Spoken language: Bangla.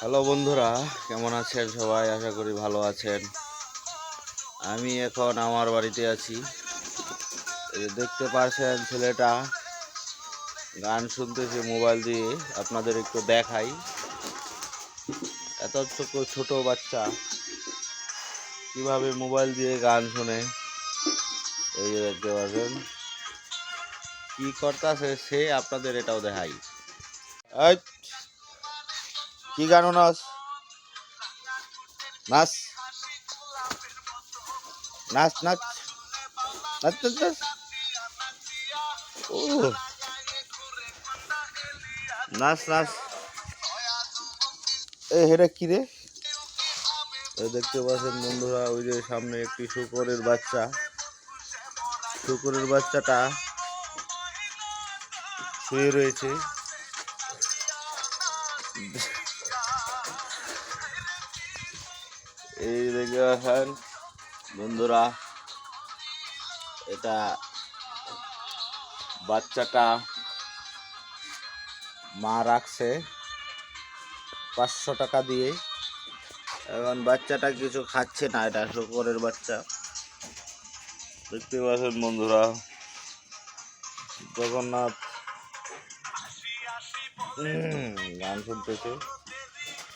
হ্যালো বন্ধুরা, কেমন আছেন সবাই? আশা করি ভালো আছেন। আমি এখন আমার বাড়িতে আছি। দেখতে পাচ্ছেন ছেলেটা, গান শুনতেছে মোবাইল দিয়ে। আপনাদের একটু দেখাই। এত ছোট বাচ্চা, কীভাবে মোবাইল দিয়ে গান শুনে? এই যে দেখতে পাচ্ছেন কী করতেছে সে, আপনাদের এটাও দেখাই। এই কি গান নাচ। নাচ নাচ। নাচ নাচ নাচ। নাচ নাচ নাচ। এ হেটা কি রে? দেখতে পাচ্ছেন বন্ধুরা, ওই যে সামনে একটি শুকরের বাচ্চা। শুকরের বাচ্চাটা শুয়ে রয়েছে। এই দেখে আসেন বন্ধুরা, এটা বাচ্চাটা মা রাখছে পাঁচশো টাকা দিয়ে। এখন বাচ্চাটা কিছু খাচ্ছে না, এটা শুকরের বাচ্চা। দেখতে পাচ্ছেন বন্ধুরা, জগন্নাথ। গান শুনতেছে।